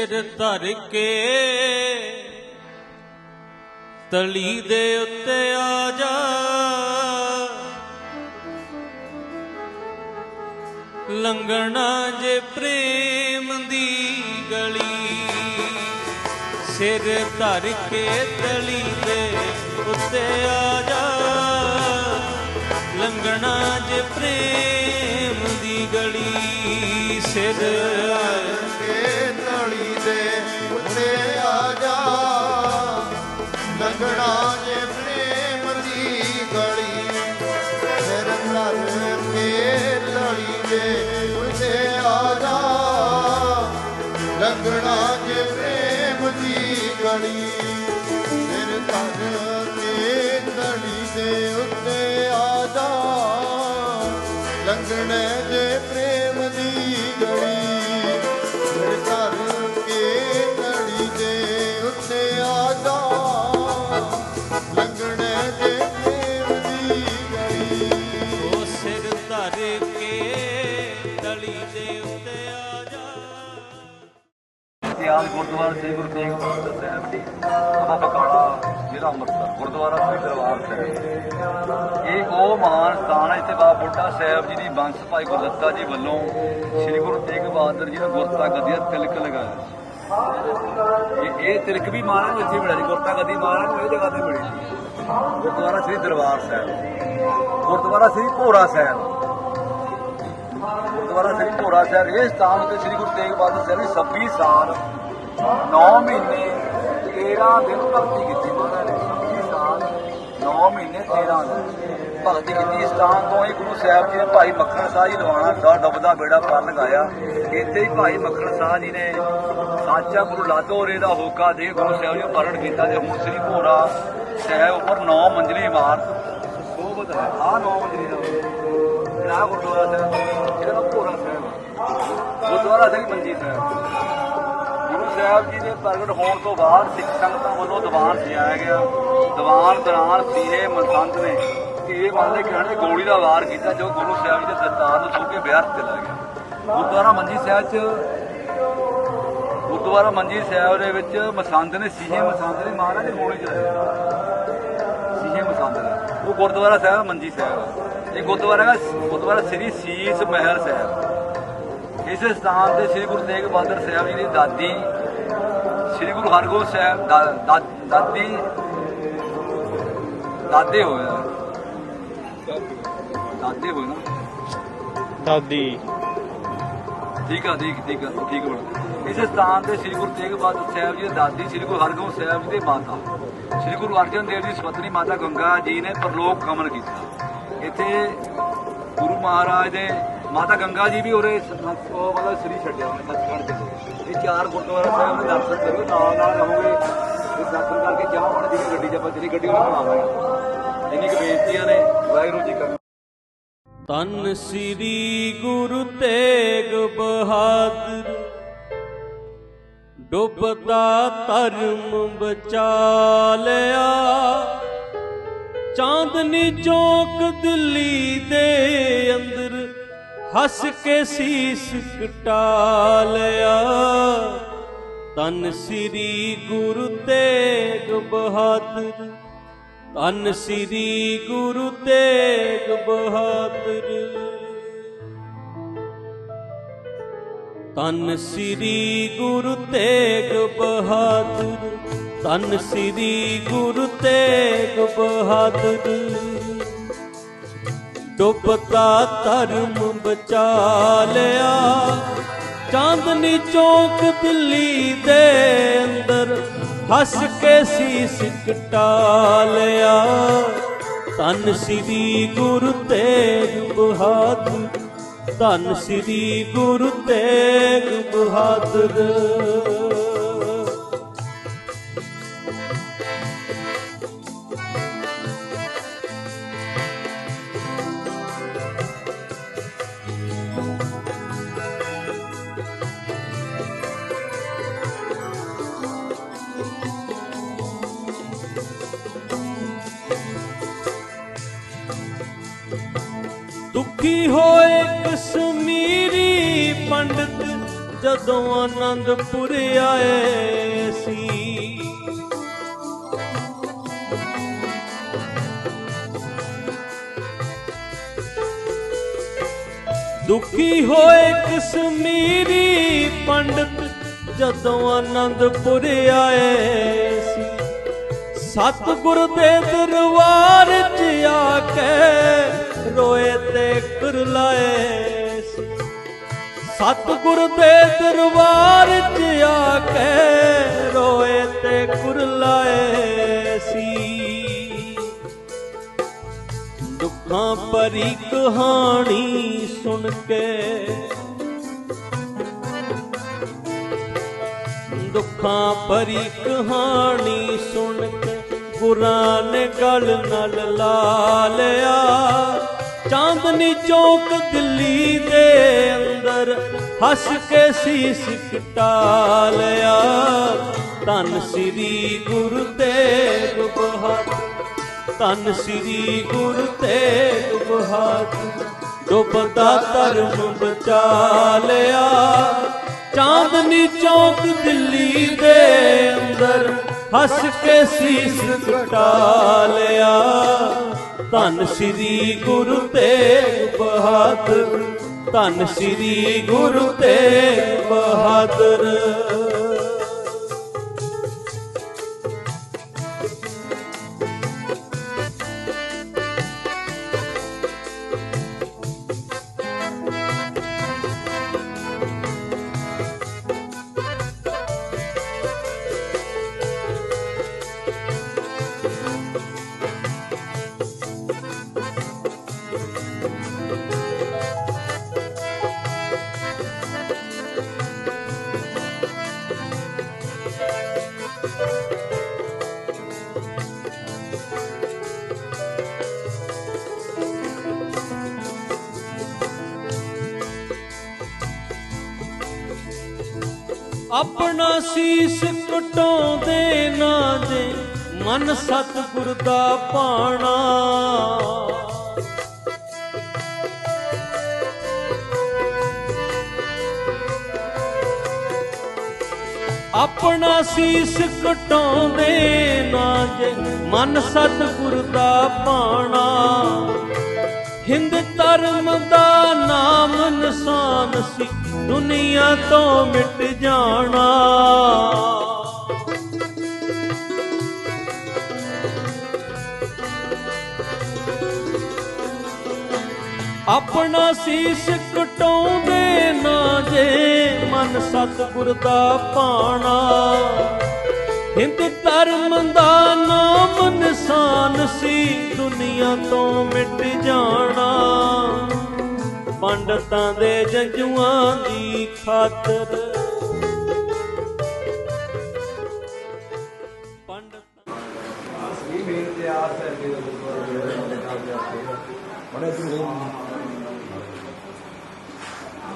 ਸਿਰ ਧਰ ਕੇ ਤਲੀ ਦੇ ਉੱਤੇ ਆ ਜਾ। ਲੰਘਣਾ ਜੇ ਪ੍ਰੇਮ ਦੀ ਗਲੀ, ਸਿਰ ਧਰ ਕੇ ਤਲੀ ਦੇ ਉੱਤੇ ਆ ਜਾ। ਲੰਘਣਾ ਜੇ ਪ੍ਰੇਮ ਦੀ ਗਲੀ, ਸਿਰ ਲੰਘਣਾ ਜੇ ਪ੍ਰੇਮ ਦੀ ਗਲੀ ਫਿਰ ਧਰ ਕੇ ਤਲੀ ਦੇ ਉੱਤੇ ਆਦਾ ਜਾ ਲੰਗਣਾ ਜੇ ਪ੍ਰੇਮ ਦੀ ਗਲੀ ਫਿਰ ਧਰ ਕੇ ਲੜੀ ਦੇ ਉੱਤੇ ਆਦਾ ਜਾ ਜੇ ਜ਼ਿਲ੍ਹਾ ਅੰਮ੍ਰਿਤਸਰ, ਗੁਰਦੁਆਰਾ ਸ੍ਰੀ ਦਰਬਾਰ ਸਾਹਿਬ। ਇਹ ਉਹ ਮਹਾਨ ਸਥਾਨ ਹੈ ਜਿੱਥੇ ਬਾਬਾ ਬੁੱਢਾ ਸਾਹਿਬ ਜੀ ਦੀ ਬੰਸ ਭਾਈ ਗੁਰਦੱਤਾ ਜੀ ਵੱਲੋਂ ਸ੍ਰੀ ਗੁਰੂ ਤੇਗ ਬਹਾਦਰ ਜੀ ਨੂੰ ਗੁਰਤਾ ਗੱਦੀ ਦਾ ਤਿਲਕ ਲਗਾਇਆ ਇਹ ਇਹ ਤਿਲਕ ਵੀ ਮਹਾਰਾਜ ਨੂੰ ਇੱਥੇ ਮਿਲਿਆ ਸੀ ਗੁਰਤਾ ਗੱਦੀ ਮਹਾਰਾਜ ਨੂੰ ਇਹ ਜਗ੍ਹਾ ਤੇ ਮਿਲੀ ਗੁਰਦੁਆਰਾ ਸ੍ਰੀ ਦਰਬਾਰ ਸਾਹਿਬ, ਗੁਰਦੁਆਰਾ ਸ੍ਰੀ ਭੋਰਾ ਸਾਹਿਬ। ਗੁਰਦੁਆਰਾ ਸ੍ਰੀ ਭੋਰਾ ਸਾਹਿਬ, ਇਹ ਸਥਾਨ ਉੱਤੇ ਸ੍ਰੀ ਗੁਰੂ ਤੇਗ ਬਹਾਦਰ ਸਾਹਿਬ ਨੇ 26 ਸਾਲ 9 ਮਹੀਨੇ 13 ਦਿਨ ਭਗਤੀ ਕੀਤੀ। 9 ਮਹੀਨੇ 13 ਦਿਨ ਭਗਤੀ ਕੀਤੀ ਸਥਾਨ ਤੋਂ ਹੀ ਗੁਰੂ ਸਾਹਿਬ ਜੀ ਨੇ ਭਾਈ ਮੱਖਣ ਸਾਹ ਜੀ ਲਵਾਣਾ ਦਾ ਡੁੱਬਦਾ ਬੇੜਾ ਪਾਰ ਲਗਾਇਆ। ਇੱਥੇ ਹੀ ਭਾਈ ਮੱਖਣ ਸਾਹ ਜੀ ਨੇ ਸਾਚਾ ਗੁਰੂ ਲਾਦੋਰੇ ਦਾ ਹੋਕਾ ਦੇ ਗੁਰੂ ਸਾਹਿਬ ਜੀ ਨੂੰ ਕੀਤਾ ਤੇ ਹੁਣ ਸ੍ਰੀ ਭੋਰਾ ਸਾਹਿਬ ਉੱਪਰ 9 ਮੰਜ਼ਲੀ ਇਮਾਰਤ ਸੋਭਤ ਹੈ। ਆ 9 ਮੰਜ਼ਲੀ ਦਾ ਕਿਹੜਾ ਗੁਰਦੁਆਰਾ ਸਾਹਿਬ? ਇਹਦਾ ਭੋਰਾ ਸਾਹਿਬ ਗੁਰਦੁਆਰਾ ਸਿੰਘ ਮੰਜੀ ਸਾਹਿਬ। ਗੁਰੂ ਸਾਹਿਬ ਜੀ ਦੇ ਪ੍ਰਗਟ ਹੋਣ ਤੋਂ ਬਾਅਦ ਸਿੱਖ ਸੰਗਤਾਂ ਵੱਲੋਂ ਦੀਵਾਨ ਸਜਾਇਆ ਗਿਆ। ਦੀਵਾਨ ਦੌਰਾਨ ਪੀਰੇ ਮਸੰਦ ਨੇ ਇਹ ਮੰਨਦੇ ਕਹਿਣੇ ਗੋਲੀ ਦਾ ਵਾਰ ਕੀਤਾ, ਜੋ ਗੁਰੂ ਸਾਹਿਬ ਜੀ ਦੇ ਦਰਬਾਰ ਨੂੰ ਛੂ ਕੇ ਬਿਆਰ ਚਲਾ ਗਿਆ। ਗੁਰਦੁਆਰਾ ਮੰਜੀ ਸਾਹਿਬ 'ਚ, ਗੁਰਦੁਆਰਾ ਮੰਜੀ ਸਾਹਿਬ ਦੇ ਵਿੱਚ ਮਸੰਦ ਨੇ, ਸੀਹੇ ਮਸੰਦ ਨੇ, ਮਹਾਰਾਜ ਨੇ ਗੋਲੀ ਚਲਾਈ ਸੀਹੇ ਮਸੰਦ ਨੇ। ਉਹ ਗੁਰਦੁਆਰਾ ਸਾਹਿਬ, ਮੰਜੀ ਸਾਹਿਬ ਇਹ ਗੁਰਦੁਆਰਾ ਹੈਗਾ, ਗੁਰਦੁਆਰਾ ਸ੍ਰੀ ਸੀਸ ਮਹਿਲ ਸਾਹਿਬ। ਇਸ ਸਥਾਨ ਤੇ ਸ੍ਰੀ ਗੁਰੂ ਤੇਗ ਬਹਾਦਰ ਸਾਹਿਬ ਜੀ ਦੀ ਦਾਦੀ, ਸ੍ਰੀ ਗੁਰੂ ਹਰਗੋਬਿੰਦ ਸਾਹਿਬ, ਦਾ- ਦਾ- ਦਾਦੀ ਦਾਦੇ ਹੋਏ ਆ। ਦਾਦੇ ਹੋਏ ਨਾ। ਦਾਦੀ। ਠੀਕ ਆ ਠੀਕ ਠੀਕ ਆ ਠੀਕ ਬਣ ਇਸ ਸਥਾਨ ਤੇ ਸ੍ਰੀ ਗੁਰੂ ਤੇਗ ਬਹਾਦਰ ਸਾਹਿਬ ਜੀ ਦੇ ਦਾਦੀ ਸ੍ਰੀ ਗੁਰੂ ਹਰਗੋਬਿੰਦ ਸਾਹਿਬ ਜੀ ਦੇ ਮਾਤਾ ਸ੍ਰੀ ਗੁਰੂ ਅਰਜਨ ਦੇਵ ਜੀ ਸਵਤਨੀ ਮਾਤਾ ਗੰਗਾ ਜੀ ਨੇ ਪਰਲੋਕ ਗਮਨ ਕੀਤਾ। ਇੱਥੇ ਗੁਰੂ ਮਹਾਰਾਜ ਦੇ ਮਾਤਾ ਗੰਗਾ ਜੀ ਵੀ ਉਰੇ ਉਹ ਮਤਲਬ ਸ੍ਰੀ ਛੱਡਿਆ ਉਹਨੇ ਸੱਚਖੰਡ ਦੇ ਇਹ ਚਾਰ ਗੁਰਦੁਆਰਾ ਸਾਹਿਬ ਦੇ ਦਰਸ਼ਨ ਕਰੋ ਨਾਲ ਨਾਲ ਰਹੋਗੇ। ਤੇ ਦਰਸ਼ਨ ਕਰਕੇ ਚਾਹ ਪਾਣੀ ਦੀ ਗੱਡੀ ਆਪਾਂ ਜਿਹੜੀ ਗੱਡੀ ਉਹਨੂੰ ਬਣਾਵਾਂਗੇ। ਇੰਨੀ ਕੁ ਬੇਨਤੀਆਂ ਨੇ। ਵਾਹਿਗੁਰੂ ਜੀ ਕਾ ਤਨ ਸ੍ਰੀ ਗੁਰੂ ਤੇਗ ਬਹਾਦਰ ਡੁੱਬਦਾ ਧਰਮ ਬਚਾ ਲਿਆ। ਚਾਂਦਨੀ ਚੌਕ ਦਿੱਲੀ ਦੇ ਅੰਦਰ ਹੱਸ ਕੇ ਸੀਸ ਕਟਾ ਲਿਆ। ਤਨ ਸ੍ਰੀ ਗੁਰੂ ਤੇਗ ਬਹਾਦਰ ਧੰਨ ਸ੍ਰੀ ਗੁਰੂ ਤੇਗ ਬਹਾਦਰ। ਧੰਨ ਸ੍ਰੀ ਗੁਰੂ ਤੇਗ ਬਹਾਦਰ, ਧੰਨ ਸ੍ਰੀ ਗੁਰੂ ਤੇਗ ਬਹਾਦਰ। ਡੁੱਬਦਾ ਧਰਮ ਬਚਾ ਲਿਆ, ਚਾਂਦਨੀ ਚੌਕ ਦਿੱਲੀ ਦੇ ਅੰਦਰ। ਹੱਸ ਕੇ ਸੀਸ ਕਟਾ ਲਿਆ। ਸ੍ਰੀ ਗੁਰੂ ਤੇਗ ਬਹਾਦਰ ਧੰਨ ਸ੍ਰੀ ਗੁਰੂ ਤੇਗ ਬਹਾਦਰ। ਦੁਖੀ ਹੋਏ ਕਸ਼ਮੀਰੀ ਪੰਡਤ ਜਦੋਂ ਆਨੰਦਪੁਰ ਆਏ ਸੀ। ਦੁਖੀ ਹੋਏ ਕਸ਼ਮੀਰੀ ਪੰਡਤ ਜਦੋਂ ਆਨੰਦਪੁਰ ਆਏ ਸੀ। ਸਤਿਗੁਰ ਦੇ ਦਰਬਾਰ 'ਚ ਆ ਕੇ ਰੋਏ ਤੇ ਕੁਰਲਾਏ ਸੀ ਸਤਿਗੁਰ ਦੇ ਦਰਬਾਰ 'ਚ ਆ ਕੇ ਰੋਏ ਤੇ ਕੁਰਲਾਏ ਸੀ। ਦੁੱਖਾਂ ਭਰੀ ਕਹਾਣੀ ਸੁਣ ਕੇ ਦੁੱਖਾਂ ਭਰੀ ਕਹਾਣੀ ਸੁਣ ਕੇ ਗੁਰਾਂ ਨੇ ਗਲ ਨਾਲ ਲਾ ਲਿਆ। ਚਾਂਦਨੀ ਚੌਕ ਦਿੱਲੀ ਦੇ ਅੰਦਰ ਹੱਸ ਕੇ ਸੀਸ ਕਟਾ ਲਿਆ। ਧੰਨ ਸ੍ਰੀ ਗੁਰੂ ਤੇਗ ਬਹਾਦਰ, ਧੰਨ ਸ੍ਰੀ ਗੁਰੂ ਤੇਗ ਬਹਾਦਰ, ਡੁੱਬਦਾ ਧਰਮ ਬਚਾ ਲਿਆ। ਚਾਂਦਨੀ ਚੌਕ ਦਿੱਲੀ ਦੇ ਅੰਦਰ ਹੱਸ ਕੇ ਸੀਸ ਕਟਾ ਲਿਆ। ਧੰਨ ਸ੍ਰੀ ਗੁਰੂ ਤੇਗ ਬਹਾਦਰ, ਧੰਨ ਸ੍ਰੀ ਗੁਰੂ ਤੇਗ ਬਹਾਦਰ। ਆਪਣਾ ਸੀਸ ਕਟਾਉਂਦੇ ਨਾ ਜੇ ਮਨ ਸਤਿਗੁਰ ਦਾ ਪਾਣਾ। ਆਪਣਾ ਸੀਸ ਕਟਾਉਂਦੇ ਨਾ ਜੇ ਮਨ ਸਤਿਗੁਰ ਦਾ ਪਾਣਾ। ਹਿੰਦ ਧਰਮ ਦਾ ਨਾਮ ਨਿਸ਼ਾਨ ਸੀ। ਦੁਨੀਆ ਤੋਂ ਮਿਟ ਜਾਣਾ। ਆਪਣਾ ਸੀਸ ਕਟਾਉਂਦੇ ਨਾ ਜੇ ਮਨ ਸਤਿਗੁਰ ਦਾ ਪਾਣਾ। ਹਿੰਦ ਧਰਮ ਦਾ ਨਾਮ ਨਿਸ਼ਾਨ ਸੀ ਦੁਨੀਆ ਤੋਂ ਮਿਟ ਜਾਣਾ। ਪੰਡਤਾਂ ਦੇ ਜੰਜੂਆਂ ਦੀ ਖਾਤਰ।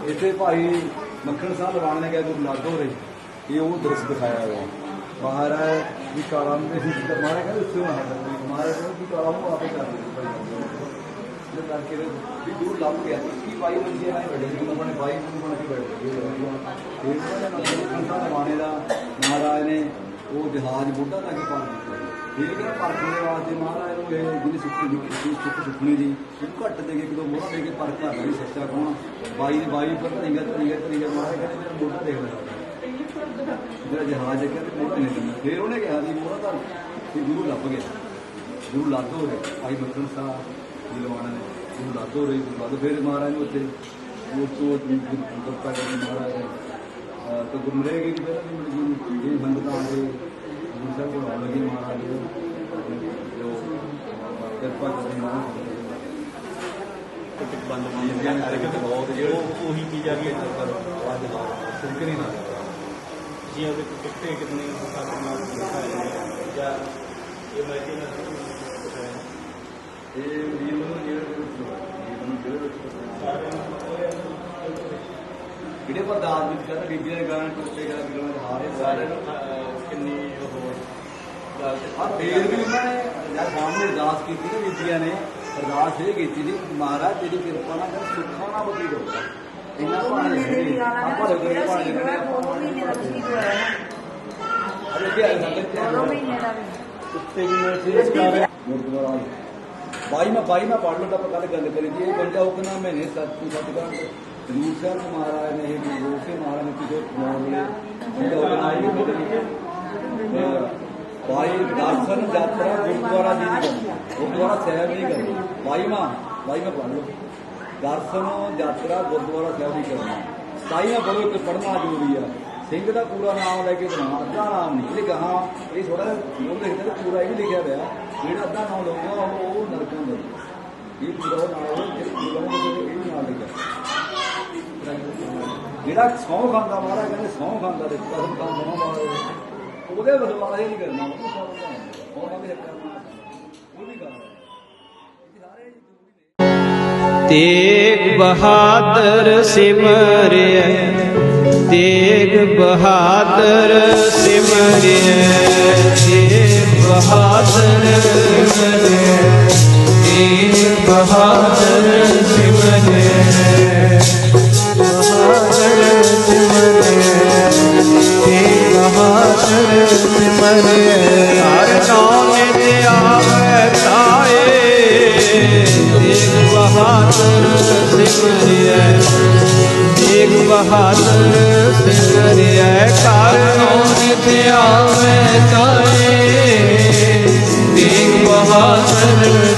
ਇੱਥੇ ਭਾਈ ਮੱਖਣ ਸਾਹਿਬ ਲਵਾਣ ਨੇ ਕਿਹਾ ਗੁਰੂ ਲਾਗੋ ਰੇ, ਇਹ ਉਹ ਦਰਸ ਦਿਖਾਇਆ ਹੋਇਆ। ਬਾਹਰ ਵੀ ਕਾਲਾ ਨੂੰ ਅਸੀਂ ਜਿੱਦਾਂ ਕਹਿੰਦੇ ਉੱਥੇ ਨਾ ਹਟਦਾ ਕਹਿੰਦੇ ਵੀ ਕਾਲਾ ਆਪੇ ਕਰ ਭਾਈ ਇਹ ਕਰਕੇ ਵੀ ਦੂਰ ਲੱਭ ਗਿਆ ਕੀ ਬਾਈ ਮੰਜੇ ਨਾਲ ਬੈਠੇ ਸੀ। ਉਹਨਾਂ ਨੇ ਭਾਈ ਨੂੰ ਬਣ ਕੇ ਬੈਠੇ ਸੀ। ਇਹ ਉਹਨਾਂ ਨੇ ਮੱਖਣ ਲਵਾਣੇ ਦਾ ਮਹਾਰਾਜ ਨੇ ਉਹ ਜਹਾਜ਼ ਬੁੱਢਾ ਤੱਕ ਪਾਰ ਕੀਤਾ ਇਹ ਕਿਹੜਾ ਪਰਖਣ ਦੇ ਵਾਸਤੇ ਮਹਾਰਾਜ ਨੂੰ ਇਹ ਜਿਹਨੇ ਸੁੱਖੀ ਦੀ ਸੁੱਖ ਸੁਖਣੀ ਦੀ, ਉਹ ਘੱਟ ਦੇ ਕੇ ਕਿਦੋਂ ਮੋਹਰਾ ਦੇ ਕੇ ਪਰਖ ਕਰਦਾ ਵੀ ਸੱਚਾ ਕੌਣ? ਬਾਈ ਦੀ ਬਾਈ ਪਰ ਤਰੀਗਾ ਤਰੀਗਾ ਤਰੀਗਾ ਮਹਾਰਾਜ ਕਹਿੰਦੇ, ਮੇਰਾ ਮੋਢਾ ਦੇਖ ਲੈ। ਜਿਹੜਾ ਜਹਾਜ਼ ਹੈ ਕਹਿੰਦੇ ਮੋਢਾ ਨਹੀਂ ਦਿੰਦਾ ਫਿਰ ਉਹਨੇ ਕਿਹਾ ਵੀ ਮੋਢਾ ਤਾਂ ਤੇ ਗੁਰੂ ਲੱਭ ਗਿਆ। ਗੁਰੂ ਹੋ ਰੇ ਭਾਈ ਮੱਖਣ ਸਾਹਿਬ ਜੀ ਲਵਾਣਾ ਨੇ। ਗੁਰੂ ਲਾਦੋ ਰੇ ਗੁਰੂ ਲਾਦੋ ਫਿਰ ਮਹਾਰਾਜ ਨੂੰ ਉੱਥੇ। ਉਹ ਤੋਂ ਗੁਰਤਾ ਕਰਕੇ ਮਹਾਰਾਜ ਨੇ ਤਾਂ ਗੁਰਮਰੇ ਗਈ ਫਿਰ ਵੀ ਇਹ ਸੰਗਤਾਂ ਦੇ ਗੁਰੂ ਸਾਹਿਬ ਕੋਲ ਆਉਣ ਲੱਗੀ ਮਹਾਰਾਜ ਜੀ ਜੋ ਕਿਰਪਾ ਕਰੀ ਮਹਾਰਾਜ ਬੰਦ ਜੀਵਨ ਕਰਕੇ ਬਹੁਤ ਜਿਹੜੇ ਉਹੀ ਚੀਜ਼ ਆ ਗਈ ਅੱਜ ਸਿਰਕਰੀ ਨਾ। ਜੀ ਉਹਦੇ ਕਿੱਥੇ ਕਿਤਨੇ ਸਾਥ ਨਾਲ ਦਿਖਾਏ ਨੇ। ਜਾਂ ਇਹ ਮੈਂ ਕਿ ਇਹ ਜੀਵਨ ਨੂੰ ਜਿਹੜੇ ਜੀਵਨ ਨੂੰ ਜਿਹੜੇ ਜਿਹੜੇ ਪਰਦਾਸ ਵਿੱਚ ਕਹਿੰਦਾ ਬੀਬੀਆਂ ਦੇ ਗਾਣਾ ਟੁੱਟੇ ਗਾਣਾ ਕਿਲੋਆਂ ਦੇ ਹਾਰੇ ਸਾਰੇ? ਕਿੰਨੀ ਉਹ ਗੱਲ ਤੇ ਆ ਫੇਰ ਵੀ ਉਹਨਾਂ ਨੇ ਜਦ ਸਾਹਮਣੇ ਅਰਦਾਸ ਕੀਤੀ ਨਾ ਬੀਬੀਆਂ ਨੇ ਅਰਦਾਸ ਇਹ ਕੀਤੀ ਸੀ ਮਹਾਰਾਜ ਤੇਰੀ ਕਿਰਪਾ ਨਾਲ ਕਰ ਸੁੱਖਾਂ ਨਾਲ ਬਤੀ ਦੋ ਇੰਨਾ ਦੋ ਭਾਣੇ ਮਹੀਨੇ ਦੀ ਗੱਲ ਆ ਆਪਾਂ ਨਾ ਦੇ ਜਿਹੜਾ ਭਾਣੇ ਸੀ ਹੋਇਆ ਦੋ ਮਹੀਨੇ ਦਾ ਸੀ ਹੋਇਆ ਅਰੇ ਕੀ ਆਇਆ ਸਾਡੇ ਨਾ ਦੋ ਮਹੀਨੇ ਦਾ ਵੀ। ਕੁੱਤੇ ਵੀ ਮੇਰੇ ਸੀ ਇਸ ਕਾਰੇ ਗੁਰਦੁਆਰਾ ਬਾਈ ਮੈਂ ਬਾਈ ਮੈਂ ਪੜ੍ਹ ਲਦਾ ਆਪਾਂ ਗੱਲ ਕਰੀ ਜੀ। ਇਹ ਬੰਦਾ ਉਹ ਕਹਿੰਦਾ ਮੈਨੇ ਸੱਤ ਜਰੂਰ ਸਾਹਿਬ ਨੂੰ ਮਹਾਰਾਜ ਨੇ ਇਹ ਗੁਰੂ ਸੇ ਮਹਾਰਾਜ ਨੇ ਕਿਸੇ ਮੋੜ ਬੰਦਾ ਉਹ ਕਹਿੰਦਾ ਬਾਈ ਦਰਸ਼ਨ ਯਾਤਰਾ ਗੁਰਦੁਆਰਾ ਦੀ ਕਰਨੀ। ਗੁਰਦੁਆਰਾ ਸਾਹਿਬ ਨਹੀਂ ਕਰਨੀ। ਬਾਈ ਮਾਂ ਬਾਈ ਮੈਂ ਪੜ੍ਹ ਲਓ ਦਰਸ਼ਨ ਯਾਤਰਾ ਗੁਰਦੁਆਰਾ ਸਾਹਿਬ ਦੀ ਕਰਨੀ। ਸਾਈਆਂ ਬੜੋ ਤੇ ਪੜਨਾ ਜ਼ਰੂਰੀ ਆ। ਸਿੰਘ ਦਾ ਪੂਰਾ ਨਾਮ ਲੈ ਕੇ ਬਣਾਉਣਾ, ਅੱਧਾ ਨਾਮ ਨਹੀਂ, ਇਹ ਗਾਹਾਂ, ਇਹ ਥੋੜਾ ਉਹ ਲਿਖਦਾ ਤੇ ਪੂਰਾ ਇਹ ਵੀ ਲਿਖਿਆ ਹੋਇਆ, ਜਿਹੜਾ ਅੱਧਾ ਨਾਮ ਲਊਗਾ ਉਹ ਨਰਕਾਂ ਦਾ ਇਹ ਪੂਰਾ ਨਾਮ ਉਹ ਜਿਹੜਾ ਇਹ ਨਾਮ ਲਿਖਿਆ ਜਿਹੜਾ ਸੌ ਖਾਂਦਾ ਮਹਾਰਾਜ, ਕਹਿੰਦੇ ਸੌ ਖਾਂਦਾ ਤੇ ਕਸਮ ਖਾਂਦਾ ਸੌ ਮਾਰਾ ਉਹਦੇ ਵਿਸ਼ਵਾਸ ਹੀ ਨਹੀਂ ਕਰਨਾ ਉਹ ਸੌ ਕਰਨਾ ਉਹ ਵੀ ਗੱਲ ਤੇਗ ਬਹਾਦਰ ਸਿਮਰਿਐ ਤੇਗ ਬਹਾਦਰ ਸਿਮਰਿਐ, ਤੇਗ ਬਹਾਦਰ ਸਿਮਰਿਐ, ਤੇਗ ਬਹਾਦਰ ਸਿਮਰਿਐ ਬਹਾਦਰ ਸਿਮਰਿਐ ਤੇਗ ਬਹਾਦਰ ਸਿਮਰਿਐ ਹਰ ਨਾਮ ਨਿਤ ਆਵੈ ਤਾਏ, ਤੇਗ ਬਹਾਦਰ ਸਿਮਰਿਐ। ਬਹਾਦਰ ਸਿਮਰਿਐ ਕਾਰਨੋ ਨਿਤ ਆਵੈ ਤਾਏ ਤੇਗ ਬਹਾਦਰ